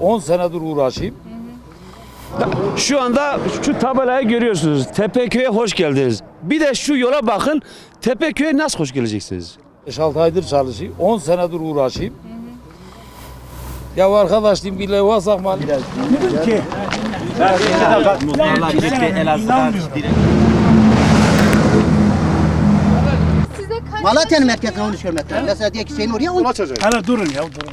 10 senedir uğraşayım. Şu anda şu tabelayı görüyorsunuz. Tepeköy'e hoş geldiniz. Bir de şu yola bakın. Tepeköy'e nasıl hoş geleceksiniz? 5-6 aydır çalışayım. 10 senedir uğraşayım. Ya arkadaş diyeyim bir levha sakma. Size kaç Malatya'nın merkezine 13 kilometre. Mesela diye ki şeyin oraya 10 Hele durun ya durun.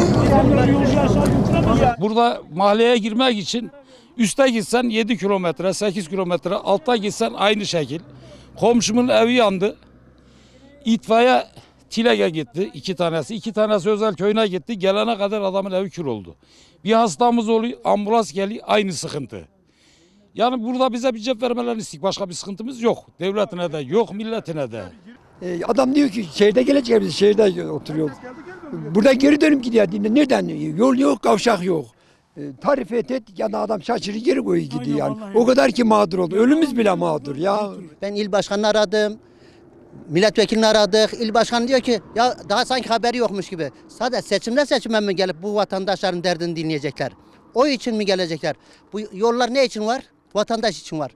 mahalleye girmek için üste gitsen 7 kilometre, 8 kilometre, altta gitsen aynı şekil. Komşumun evi yandı. İtfaiye Tilege gitti iki tanesi. iki tanesi özel köyüne gitti. Gelene kadar adamın evi kül oldu. Bir hastamız oluyor, ambulans geliyor, aynı sıkıntı. Yani burada bize bir cep vermelerini istedik. Başka bir sıkıntımız yok. Devletine de yok, milletine de. E, Adam diyor ki şehirde gelecek biz şehirde oturuyoruz. Burada geri dönüp gidiyor. Nereden? Yol yok, kavşak yok. E, tarif et et ya da adam şaşırır geri koyuyor gidiyor yani. O kadar ki mağdur oldu. Ölümüz bile mağdur ya. Ben il başkanını aradım. Milletvekilini aradık. İl başkanı diyor ki ya daha sanki haberi yokmuş gibi. Sadece seçimden seçime mi gelip bu vatandaşların derdini dinleyecekler? O için mi gelecekler? Bu yollar ne için var? Vatandaş için var.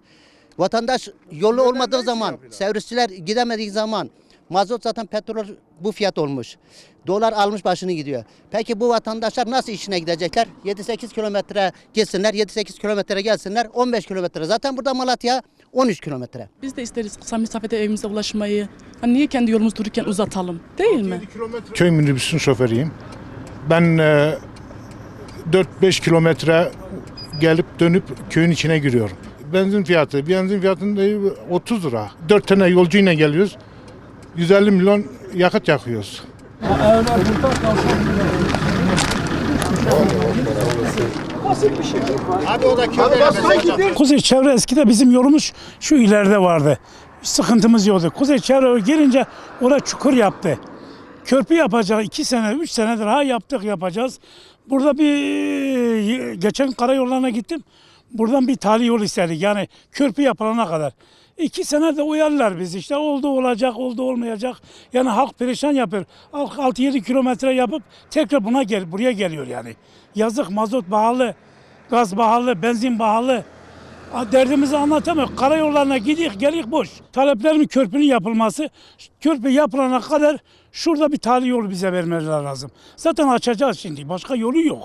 Vatandaş yolu olmadığı zaman, servisçiler gidemediği zaman mazot zaten petrol bu fiyat olmuş. Dolar almış başını gidiyor. Peki bu vatandaşlar nasıl işine gidecekler? 7-8 kilometre gitsinler, 7-8 kilometre gelsinler, 15 kilometre. Zaten burada Malatya 13 kilometre. Biz de isteriz kısa mesafede evimize ulaşmayı. Hani niye kendi yolumuz dururken uzatalım değil mi? köy minibüsünün şoförüyüm. Ben e, 4-5 kilometre gelip dönüp köyün içine giriyorum. Benzin fiyatı, benzin fiyatında 30 lira. 4 tane yolcuyla geliyoruz. 150 milyon yakıt yakıyoruz. Kuzey çevre eskide bizim yolumuz şu ileride vardı. Sıkıntımız yoktu. Kuzey çevre gelince orada çukur yaptı. Körpü yapacak iki sene, üç senedir ha yaptık yapacağız. Burada bir geçen karayollarına gittim. Buradan bir tali yol istedik. Yani körpü yapılana kadar. İki sene de uyarlar biz işte oldu olacak oldu olmayacak. Yani halk perişan yapıyor. Halk 6-7 kilometre yapıp tekrar buna gel buraya geliyor yani. Yazık mazot pahalı, gaz pahalı, benzin pahalı. Ha, Derdimizi anlatamıyor. Karayollarına gidik gelik boş. Taleplerimin körpünün yapılması. Körpü yapılana kadar şurada bir tali yol bize vermeleri lazım. Zaten açacağız şimdi. Başka yolu yok.